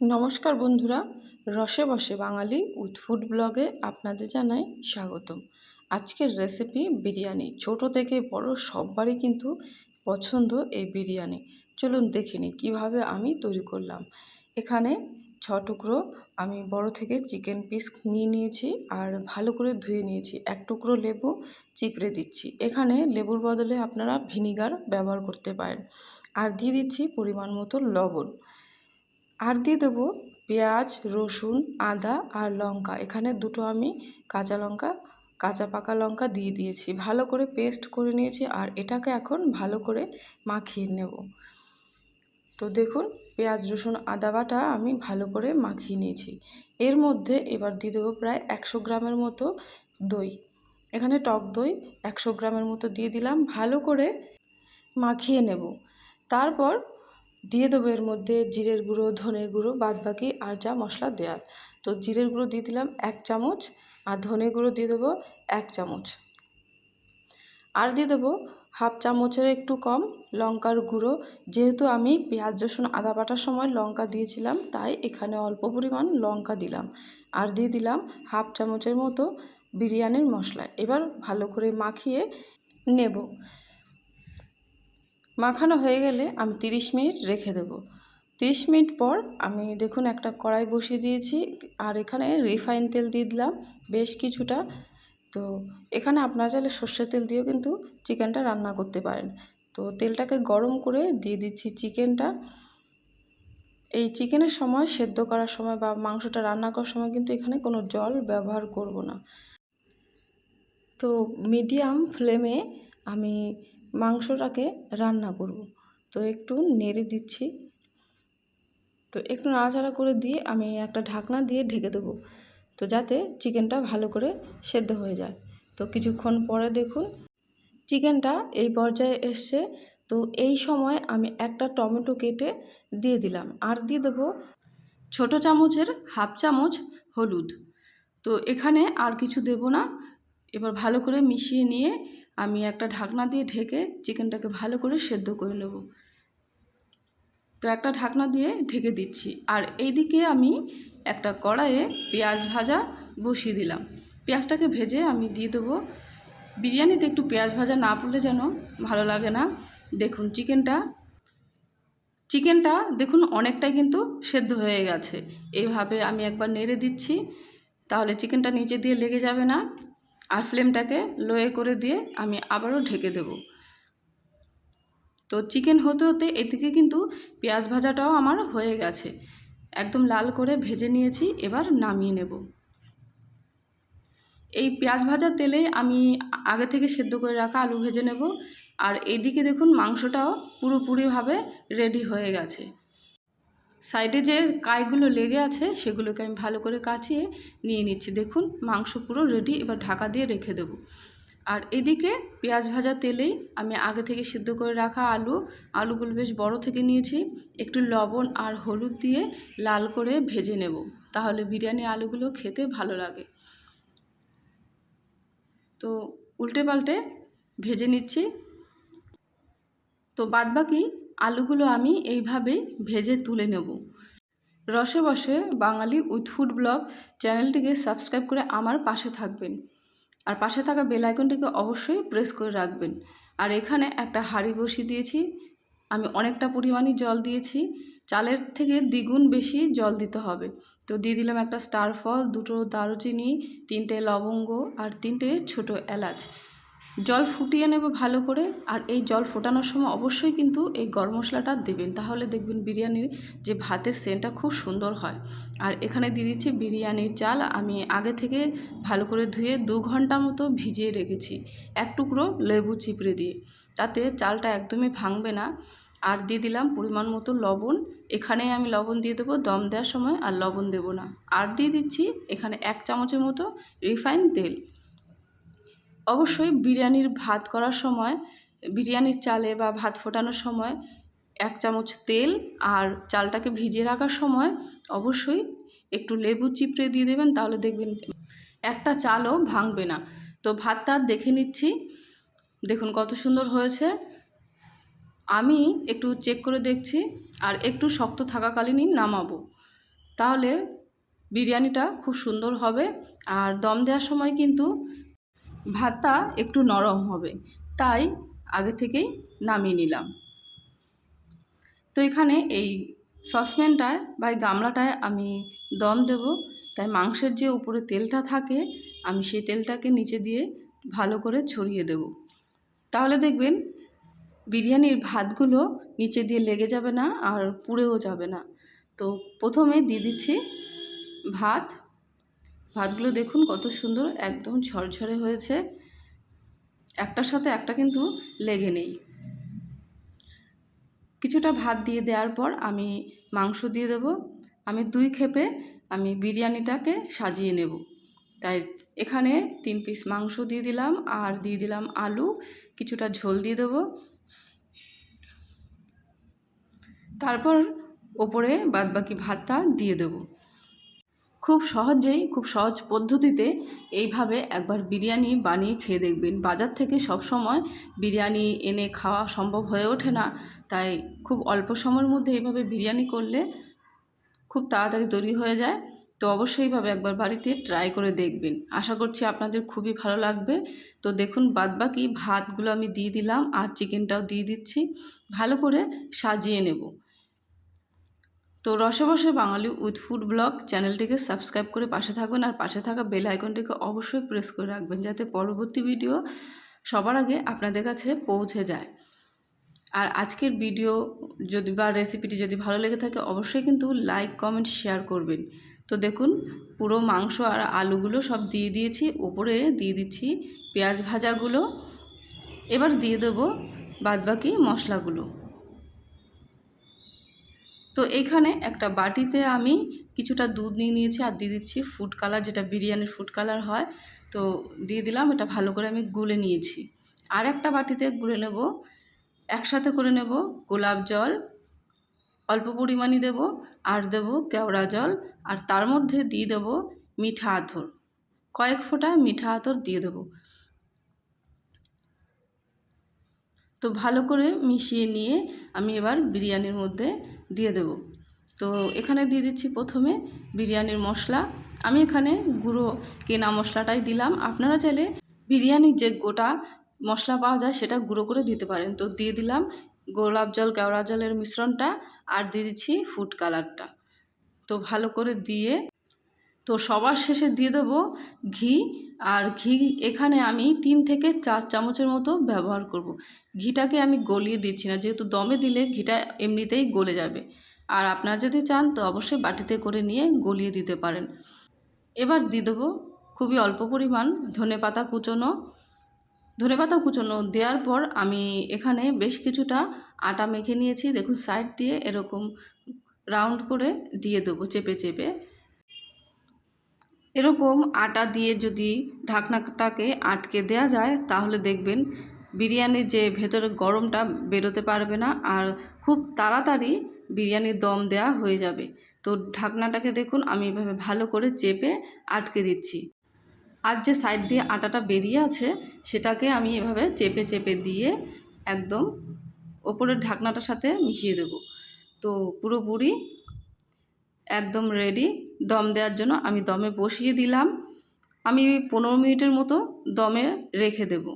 নমস্কার বন্ধুরা, রসে বসে বাঙালি উইথ ব্লগে আপনাদের জানাই স্বাগতম। আজকের রেসিপি বিরিয়ানি, ছোট থেকে বড় সববারই কিন্তু পছন্দ এই বিরিয়ানি। চলুন দেখে নিই কীভাবে আমি তৈরি করলাম। এখানে ছ টুকরো আমি বড় থেকে চিকেন পিস নিয়ে নিয়েছি আর ভালো করে ধুয়ে নিয়েছি। এক টুকরো লেবু চিপড়ে দিচ্ছি। এখানে লেবুর বদলে আপনারা ভিনিগার ব্যবহার করতে পারেন। আর দিয়ে দিচ্ছি পরিমাণ মতো লবণ। আর দিয়ে দেবো পেঁয়াজ, রসুন, আদা আর লঙ্কা। এখানে দুটো আমি কাঁচা লঙ্কা, কাঁচা পাকা লঙ্কা দিয়ে দিয়েছি। ভালো করে পেস্ট করে নিয়েছি আর এটাকে এখন ভালো করে মাখিয়ে নেব। তো দেখুন, পেঁয়াজ, রসুন, আদা বাটা আমি ভালো করে মাখিয়ে নিয়েছি। এর মধ্যে এবার দিয়ে দেবো প্রায় একশো গ্রামের মতো দই। এখানে টক দই একশো গ্রামের মতো দিয়ে দিলাম। ভালো করে মাখিয়ে নেব। তারপর দিয়ে দেবো এর মধ্যে জিরের গুঁড়ো, ধনের গুঁড়ো বাদ বাকি আর যা মশলা দেওয়ার। তো জিরের গুঁড়ো দিয়ে দিলাম এক চামচ আর ধনে গুঁড়ো দিয়ে দেবো এক চামচ। আর দিয়ে দেবো হাফ চামচের একটু কম লঙ্কার গুঁড়ো। যেহেতু আমি পেঁয়াজ, রসুন, আদা বাটার সময় লঙ্কা দিয়েছিলাম, তাই এখানে অল্প পরিমাণ লঙ্কা দিলাম। আর দিয়ে দিলাম হাফ চামচের মতো বিরিয়ানির মশলা। এবার ভালো করে মাখিয়ে নেব। মাখানো হয়ে গেলে আমি তিরিশ মিনিট রেখে দেবো। তিরিশ মিনিট পর আমি দেখুন একটা কড়াই বসিয়ে দিয়েছি আর এখানে রিফাইন তেল দিয়ে দিলাম বেশ কিছুটা। তো এখানে আপনারা চাইলে সর্ষের তেল দিয়েও কিন্তু চিকেনটা রান্না করতে পারেন। তো তেলটাকে গরম করে দিয়ে দিচ্ছি চিকেনটা। এই চিকেনের সময় সেদ্ধ করার সময় বা মাংসটা রান্না করার সময় কিন্তু এখানে কোনো জল ব্যবহার করব না। তো মিডিয়াম ফ্লেমে আমি মাংসটাকে রান্না করব। তো একটু নেড়ে দিচ্ছি। তো একটু নাড়াচাড়া করে দিয়ে আমি একটা ঢাকনা দিয়ে ঢেকে দেবো। তো যাতে চিকেনটা ভালো করে সেদ্ধ হয়ে যায়। তো কিছুক্ষণ পরে দেখুন, চিকেনটা এই পর্যায়ে এসছে। তো এই সময় আমি একটা টমেটো কেটে দিয়ে দিলাম। আর দিয়ে দেবো ছোট চামচের হাফ চামচ হলুদ। তো এখানে আর কিছু দেব না। এবার ভালো করে মিশিয়ে নিয়ে আমি একটা ঢাকনা দিয়ে ঢেকে চিকেনটাকে ভালো করে সেদ্ধ করে নেব। তো একটা ঢাকনা দিয়ে ঢেকে দিচ্ছি। আর এইদিকে আমি একটা কড়াইয়ে পেঁয়াজ ভাজা বসিয়ে দিলাম। পেঁয়াজটাকে ভেজে আমি দিয়ে দেবো। বিরিয়ানিতে একটু পেঁয়াজ ভাজা না পড়লে যেন ভালো লাগে না। দেখুন চিকেনটা চিকেনটা দেখুন অনেকটাই কিন্তু সেদ্ধ হয়ে গেছে। এইভাবে আমি একবার নেড়ে দিচ্ছি। তাহলে চিকেনটা নিচে দিয়ে লেগে যাবে না। আর ফ্লেমটাকে লোয়ে করে দিয়ে আমি আবারও ঢেকে দেব। তো চিকেন হতে হতে এদিকে কিন্তু পেঁয়াজ ভাজাটাও আমার হয়ে গেছে। একদম লাল করে ভেজে নিয়েছি, এবার নামিয়ে নেব। এই পেঁয়াজ ভাজার তেলে আমি আগে থেকে সেদ্ধ করে রাখা আলু ভেজে নেব। আর এইদিকে দেখুন মাংসটাও পুরোপুরিভাবে রেডি হয়ে গেছে। সাইডে যে কাইগুলো লেগে আছে সেগুলোকে আমি ভালো করে কাচিয়ে নিয়ে নিচ্ছি। দেখুন, মাংস পুরো রেডি এবার ঢাকা দিয়ে রেখে দেব। আর এদিকে পেঁয়াজ ভাজা তেলেই আমি আগে থেকে সিদ্ধ করে রাখা আলু, আলুগুলো বেশ বড় থেকে নিয়েছি। একটু লবণ আর হলুদ দিয়ে লাল করে ভেজে নেব, তাহলে বিরিয়ানি আলুগুলো খেতে ভালো লাগে। তো উল্টে পাল্টে ভেজে নিচ্ছি। তো বাদবাকি আলুগুলো আমি এইভাবেই ভেজে তুলে নেব। রসে বসে বাঙালি উইথ ফুড ব্লগ চ্যানেলটিকে সাবস্ক্রাইব করে আমার পাশে থাকবেন। আর পাশে থাকা বেল আইকনটিকে অবশ্যই প্রেস করে রাখবেন। আর এখানে একটা হাঁড়ি বসিয়ে দিয়েছি। আমি অনেকটা পরিমাণই জল দিয়েছি। চালের থেকে দ্বিগুণ বেশি জল দিতে হবে। তো দিয়ে দিলাম একটা স্টার ফল, দুটো দারুচিনি, তিনটে লবঙ্গ আর তিনটে ছোট এলাচ। জল ফুটিয়ে নেব ভালো করে, আর এই জল ফোটানোর সময় অবশ্যই কিন্তু এই গরম মশলাটা দেবেন। তাহলে দেখবেন বিরিয়ানির যে ভাতের সেন্টটা খুব সুন্দর হয়। আর এখানে দিয়ে দিচ্ছি বিরিয়ানির চাল। আমি আগে থেকে ভালো করে ধুয়ে দু ঘণ্টা মতো ভিজিয়ে রেখেছি। এক টুকরো লেবু চিপড়ে দিয়ে। তাতে চালটা একদমই ভাঙবে না। আর দিয়ে দিলাম পরিমাণ মতো লবণ। এখানে আমি লবণ দিয়ে দেবো দম দেওয়ার সময়, আর লবণ দেবো না। আর দিয়ে দিচ্ছি এখানে এক চামচের মতো রিফাইন তেল। অবশ্যই বিরিয়ানির ভাত করার সময়, বিরিয়ানির চালে বা ভাত ফোটানোর সময় এক চামচ তেল আর চালটাকে ভিজিয়ে রাখার সময় অবশ্যই একটু লেবু চিপড়ে দিয়ে দেবেন, তাহলে দেখবেন একটা চালও ভাঙবে না। তো ভাতটা দেখে নিচ্ছি। দেখুন কত সুন্দর হয়েছে। আমি একটু চেক করে দেখছি আর একটু শক্ত থাকাকালীনই নামাবো। তাহলে বিরিয়ানিটা খুব সুন্দর হবে। আর দম দেওয়ার সময় কিন্তু ভাতটা একটু নরম হবে। তাই আগে থেকেই নামিয়ে নিলাম। তো এখানে এই সসপ্যানটায় বা এই গামলাটায় আমি দম দেব। তাই মাংসের যে উপরে তেলটা থাকে, আমি সেই তেলটাকে নিচে দিয়ে ভালো করে ছড়িয়ে দেব। তাহলে দেখবেন বিরিয়ানির ভাতগুলো নিচে দিয়ে লেগে যাবে না আর পুড়েও যাবে না। তো প্রথমে দিয়ে দিচ্ছি ভাত ভাতগুলো দেখুন কত সুন্দর, একদম ঝরঝরে হয়েছে। একটার সাথে একটা কিন্তু লেগে নেই। কিছুটা ভাত দিয়ে দেওয়ার পর আমি মাংস দিয়ে দেব। আমি দুই খেপে আমি বিরিয়ানিটাকে সাজিয়ে নেব। তাই এখানে তিন পিস মাংস দিয়ে দিলাম, আর দিয়ে দিলাম আলু, কিছুটা ঝোল দিয়ে দেবো। তারপর ওপরে বাদবাকি ভাতটা দিয়ে দেবো। খুব সহজেই, খুব সহজ পদ্ধতিতে এইভাবে একবার বিরিয়ানি বানিয়ে খেয়ে দেখবেন। বাজার থেকে সব সময় বিরিয়ানি এনে খাওয়া সম্ভব হয়ে ওঠে না। তাই খুব অল্প সময়ের মধ্যে এইভাবে বিরিয়ানি করলে খুব তাড়াতাড়ি তৈরি হয়ে যায়। তো অবশ্যইভাবে একবার বাড়িতে ট্রাই করে দেখবেন। আশা করছি আপনাদের খুবই ভালো লাগবে। তো দেখুন, বাদবাকি ভাতগুলো আমি দিয়ে দিলাম আর চিকেনটাও দিয়ে দিচ্ছি। ভালো করে সাজিয়ে নেব। তো রসে বসে বাঙালি উইথ ফুড ব্লগ চ্যানেলটিকে সাবস্ক্রাইব করে পাশে থাকবেন আর পাশে থাকা বেল আইকনটিকে অবশ্যই প্রেস করে রাখবেন যাতে পরবর্তী ভিডিও সবার আগে আপনাদের কাছে পৌঁছে যায়। আর আজকের ভিডিও যদি বা রেসিপিটি যদি ভালো লেগে থাকে অবশ্যই কিন্তু লাইক কমেন্ট শেয়ার করবেন। তো দেখুন, পুরো মাংস আর আলুগুলো সব দিয়ে দিয়েছি, উপরে দিয়ে দিচ্ছি পেঁয়াজ ভাজাগুলো। এবার দিয়ে দেবো বাদবাকি মশলাগুলো। তো এইখানে একটা বাটিতে আমি কিছুটা দুধ নিয়ে নিয়েছি আর দিয়ে দিচ্ছি ফুড কালার যেটা বিরিয়ানির ফুড কালার হয়। তো দিয়ে দিলাম, এটা ভালো করে আমি গুলে নিয়েছি। আর একটা বাটিতে গুলে নেব, একসাথে করে নেব গোলাপ জল, অল্প পরিমাণই দেব, আর দেব কেওড়া জল, আর তার মধ্যে দিয়ে দেব মিঠা আথর। কয়েক ফোঁটা মিঠা আতর দিয়ে দেব। তো ভালো করে মিশিয়ে নিয়ে আমি এবার বিরিয়ানির মধ্যে দিয়ে দেব। তো এখানে দিয়ে দিচ্ছি প্রথমে বিরিয়ানির মশলা। আমি এখানে গুঁড়ো কেনা মশলাটাই দিলাম। আপনারা চাইলে বিরিয়ানির যে গোটা মশলা পাওয়া যায় সেটা গুঁড়ো করে দিতে পারেন। তো দিয়ে দিলাম গোলাপ জল, কেওড়া জলের মিশ্রণটা আর দিয়ে দিচ্ছি ফুড কালারটা। তো ভালো করে দিয়ে তো সবার শেষে দিয়ে দেবো ঘি। আর ঘি এখানে আমি তিন থেকে চার চামচের মতো ব্যবহার করব। ঘিটাকে আমি গলিয়ে দিচ্ছি না, যেহেতু দমে দিলে ঘিটা এমনিতেই গলে যাবে। আর আপনারা যদি চান তো অবশ্যই বাটিতে করে নিয়ে গলিয়ে দিতে পারেন। এবার দিয়ে দেবো খুবই অল্প পরিমাণ ধনে পাতা কুচোনো। ধনে পাতা কুচোনো দেওয়ার পর আমি এখানে বেশ কিছুটা আটা মেখে নিয়েছি। দেখুন সাইড দিয়ে এরকম রাউন্ড করে দিয়ে দেবো চেপে চেপে। এরকম আটা দিয়ে যদি ঢাকনাটাকে আটকে দেয়া যায়, তাহলে দেখবেন বিরিয়ানির যে ভেতরে গরমটা বেরোতে পারবে না আর খুব তাড়াতাড়ি বিরিয়ানির দম দেয়া হয়ে যাবে। তো ঢাকনাটাকে দেখুন, আমি এভাবে ভালো করে চেপে আটকে দিচ্ছি। আর যে সাইড দিয়ে আটাটা বেরিয়ে আছে, সেটাকে আমি এভাবে চেপে চেপে দিয়ে একদম ওপরের ঢাকনাটার সাথে মিশিয়ে দেব। তো পুরোপুরি একদম রেডি দম দেওয়ার জন্য আমি দমে বসিয়ে দিলাম। আমি পনেরো মিনিটের মতো দমে রেখে দেব।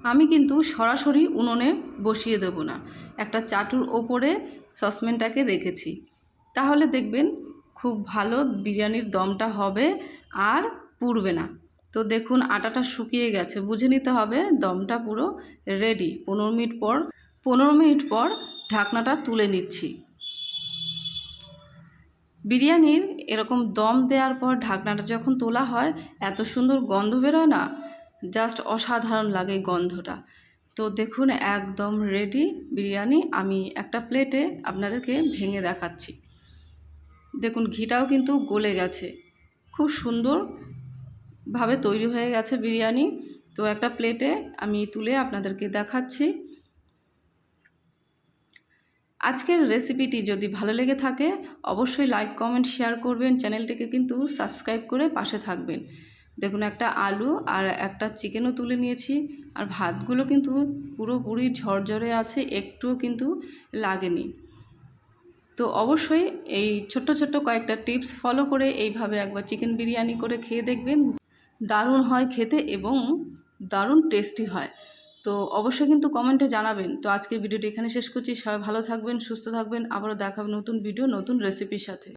আমি কিন্তু সরাসরি উনুনে বসিয়ে দেব না। একটা চাটুর ওপরে সসপ্যানটাকে রেখেছি। তাহলে দেখবেন খুব ভালো বিরিয়ানির দমটা হবে আর পুড়বে না। তো দেখুন আটাটা শুকিয়ে গেছে। বুঝে নিতে হবে দমটা পুরো রেডি পনেরো মিনিট পর, পনেরো মিনিট পর ঢাকনাটা তুলে নিচ্ছি। বিরিয়ানির এরকম দম দেওয়ার পর ঢাকনাটা যখন তোলা হয়, এত সুন্দর গন্ধ বেরোয় না? জাস্ট অসাধারণ লাগে গন্ধটা। তো দেখুন, একদম রেডি বিরিয়ানি আমি একটা প্লেটে আপনাদেরকে ভেঙে দেখাচ্ছি। দেখুন, ঘিটাও কিন্তু গলে গেছে। খুব সুন্দরভাবে তৈরি হয়ে গেছে বিরিয়ানি। তো একটা প্লেটে আমি তুলে আপনাদেরকে দেখাচ্ছি। আজকের রেসিপিটি যদি ভালো লেগে থাকে, অবশ্যই লাইক কমেন্ট শেয়ার করবেন। চ্যানেলটিকে কিন্তু সাবস্ক্রাইব করে পাশে থাকবেন। দেখুন, একটা আলু আর একটা চিকেনও তুলে নিয়েছি। আর ভাতগুলো কিন্তু পুরোপুরি ঝরঝরে আছে, একটুও কিন্তু লাগেনি। তো অবশ্যই এই ছোট্ট ছোট্ট কয়েকটা টিপস ফলো করে এইভাবে একবার চিকেন বিরিয়ানি করে খেয়ে দেখবেন। দারুণ হয় খেতে এবং দারুণ টেস্টি হয়। তো অবশ্যই কিন্তু কমেন্টে জানাবেন। তো আজকের ভিডিওটি এখানে শেষ করছি। সবাই ভালো থাকবেন, সুস্থ থাকবেন। আবারও দেখাবো নতুন ভিডিও নতুন রেসিপির সাথে।